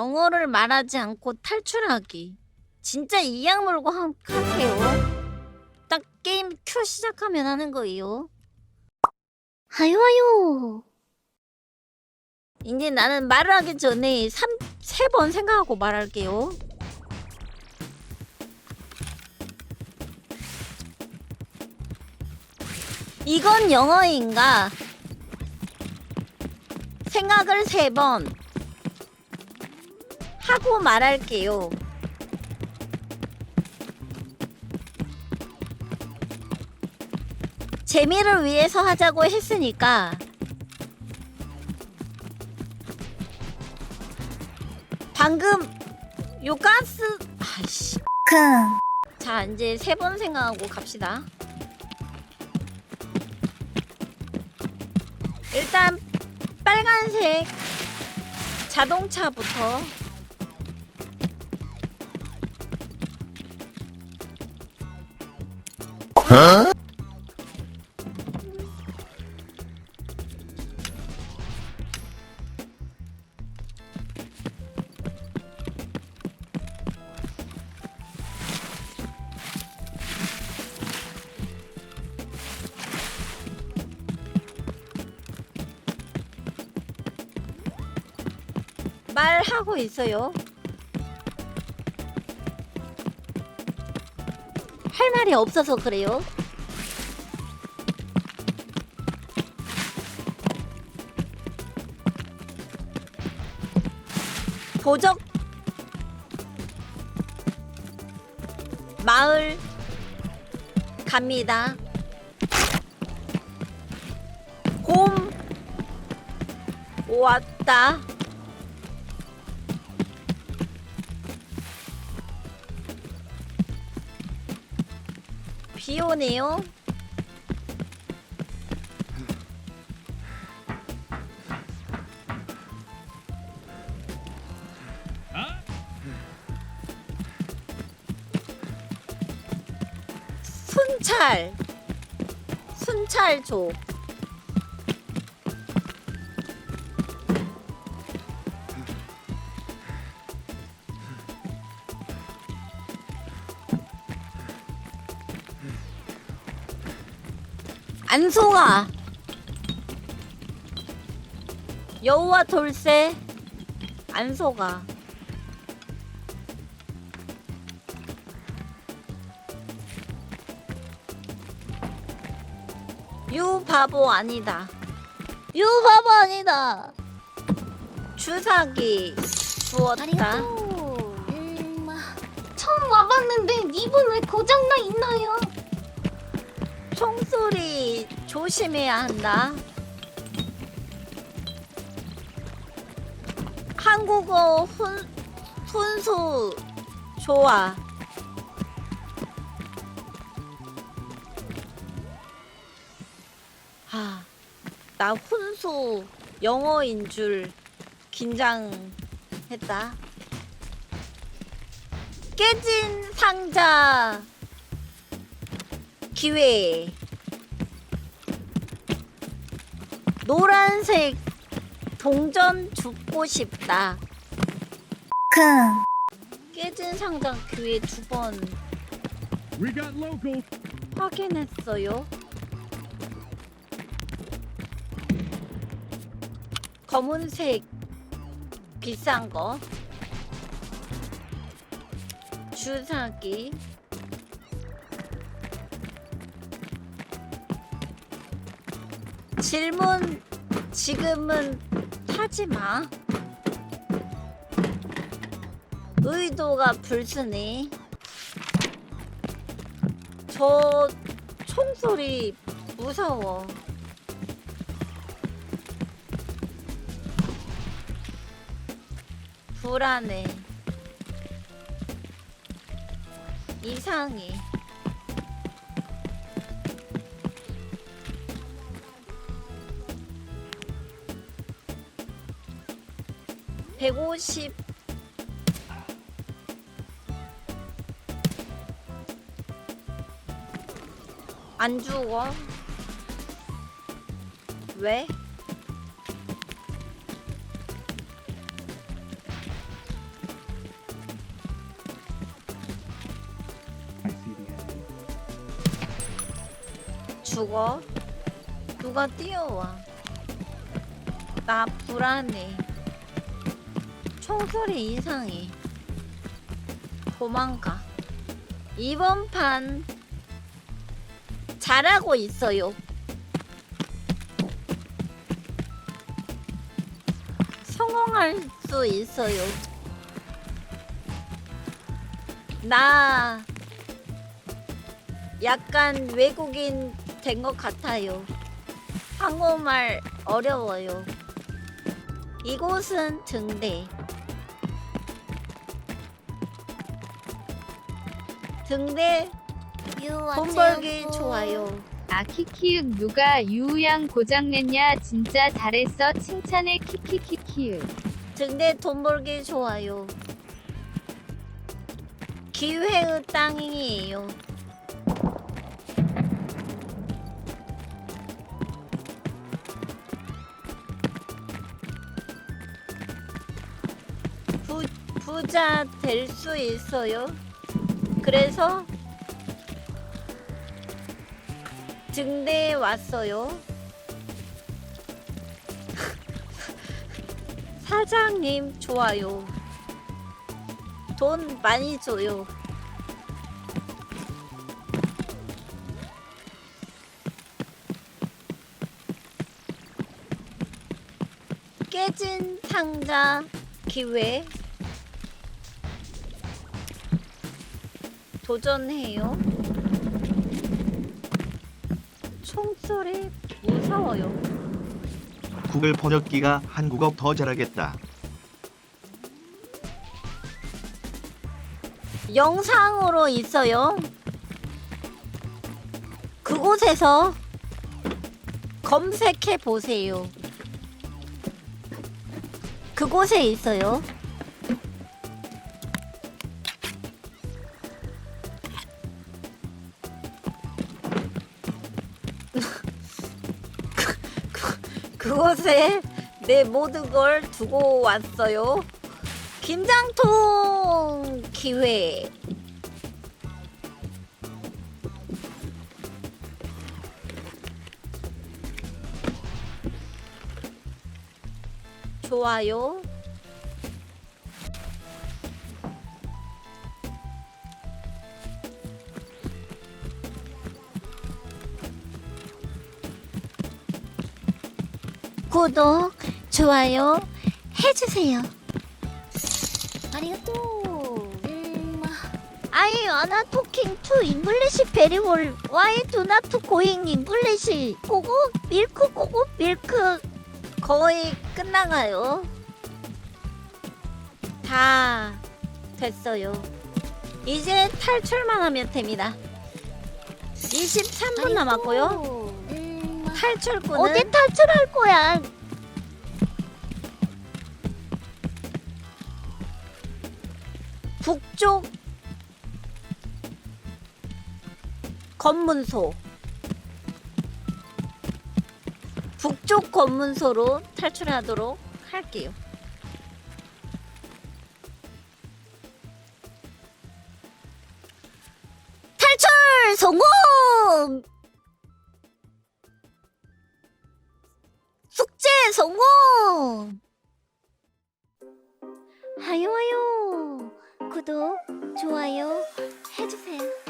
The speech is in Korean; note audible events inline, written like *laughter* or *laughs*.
영어를 말하지 않고 탈출하기. 진짜 이악 물고 함- 하세요. 딱 게임 큐 시작하면 하는 거예요. 하요 하요. 이제 나는 말을 하기 전에 3, 3번 생각하고 말할게요. 이건 영어인가? 생각을 세번 하고 말할게요. 재미를 위해서 하자고 했으니까. 방금 요 가스 아이씨. 자 이제 세 번 생각하고 갑시다. 일단 빨간색 자동차부터 말하고 있어요. 할 말이 없어서 그래요. 도적 마을 갑니다. 곰 왔다. 비 오네요. 순찰 순찰조 안송아. 여우와 돌쇠 안소가 유 바보 아니다. 유 바보 아니다. 주사기 주었다. 음, 처음 와봤는데 입은 왜 고장나 있나요? 총소리 조심해야 한다. 한국어 훈, 훈수 좋아. 아, 나 훈수 영어인 줄 긴장했다. 깨진 상자 기회. 노란색 동전 죽고 싶다. 깨진 상자 기회 두 번. We got local. 확인했어요. 검은색 비싼 거. 주사기 질문 지금은 하지 마. 의도가 불순해. 저 총소리 무서워. 불안해. 이상해. 150 안 죽어 왜? 죽어? 누가 뛰어와 나 불안해 총소리 이상해. 도망가. 이번 판 잘하고 있어요. 성공할 수 있어요. 나 약간 외국인 된 것 같아요. 한국말 어려워요. 이곳은 등대. 등대 돈 벌기 좋아요. 아 키키윽 누가 유우양 고장냈냐 진짜 잘했어 칭찬해 키키키키윽 등대 돈 벌기 좋아요. 기회의 땅이에요. 부, 부자 될 수 있어요. 그래서 등대에 왔어요. *laughs* 사장님 좋아요. 돈 많이 줘요. 깨진 상자 기회 도전해요. 총소리 무서워요. 구글 번역기가 한국어 더 잘하겠다. 영상으로 있어요. 그곳에서 검색해 보세요. 그곳에 있어요. 그, 그곳에 내 모든 걸 두고 왔어요. 김장통 기회. 좋아요. 구독, 좋아요 해주세요. 아리가또. 음, I wanna talking to English very well. Why do not going English? 고고 밀크 고고 밀크 거의 끝나가요. 다 됐어요. 이제 탈출만 하면 됩니다. 23분 남았고요. 음, 탈출구는 어디 탈출할 거야? 북쪽 검문소 북쪽 검문소로 탈출하도록 할게요. 탈출 성공! 좋아요 해주세요.